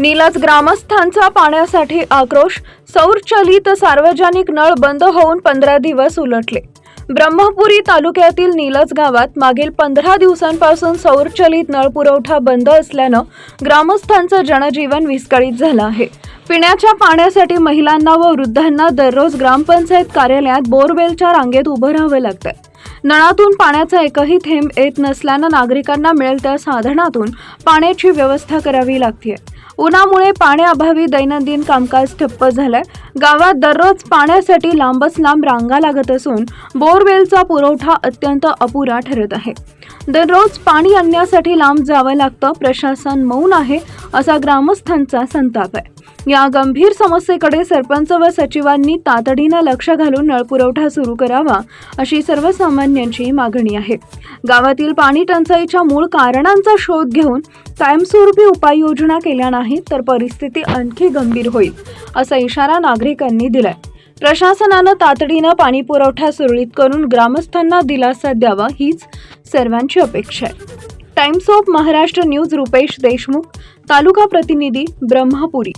नीलज ग्रामस्थांचा पाण्यासाठी आक्रोश सौरचलित सार्वजनिक नळ बंद होऊन पंधरा दिवस उलटले. ब्रह्मपुरी तालुक्यातील नीलज गावात मागील पंधरा दिवसांपासून सौरचलित नळ पुरवठा बंद असल्यानं ग्रामस्थांचं जनजीवन विस्कळीत झालं आहे. पिण्याच्या पाण्यासाठी महिलांना व वृद्धांना दररोज ग्रामपंचायत कार्यालयात बोरवेलच्या रांगेत उभं राहावं लागतं. नळातून पाण्याचा एकही थेंब येत नसल्यानं नागरिकांना मिळेल त्या साधनातून पाण्याची व्यवस्था करावी लागते उन्हामुळे पाण्याअभावी दैनंदिन कामकाज ठप्प झालंय. गावात दररोज पाण्यासाठी लांबच लांब रांगा लागत असून बोरवेलचा पुरवठा अत्यंत अपुरा ठरत आहे. दररोज पाणी आणण्यासाठी लांब जावं लागतं प्रशासन मौन आहे असा ग्रामस्थांचा संताप आहे. या गंभीर समस्येकडे सरपंच व सचिवांनी तातडीनं लक्ष घालून नळपुरवठा सुरू करावा अशी सर्वसामान्यांची मागणी आहे. गावातील पाणी टंचाईच्या मूळ कारणांचा शोध घेऊन कायमस्वरूपी उपाययोजना केल्या नाहीत तर परिस्थिती आणखी गंभीर होईल असा इशारा नागरिकांनी दिलाय. प्रशासनानं तातडीनं पाणी पुरवठा सुरळीत करून ग्रामस्थांना दिलासा द्यावा हीच सर्वांची अपेक्षा आहे. Times of Maharashtra news Rupesh Deshmukh taluka प्रतिनिधी ब्रह्मपुरी.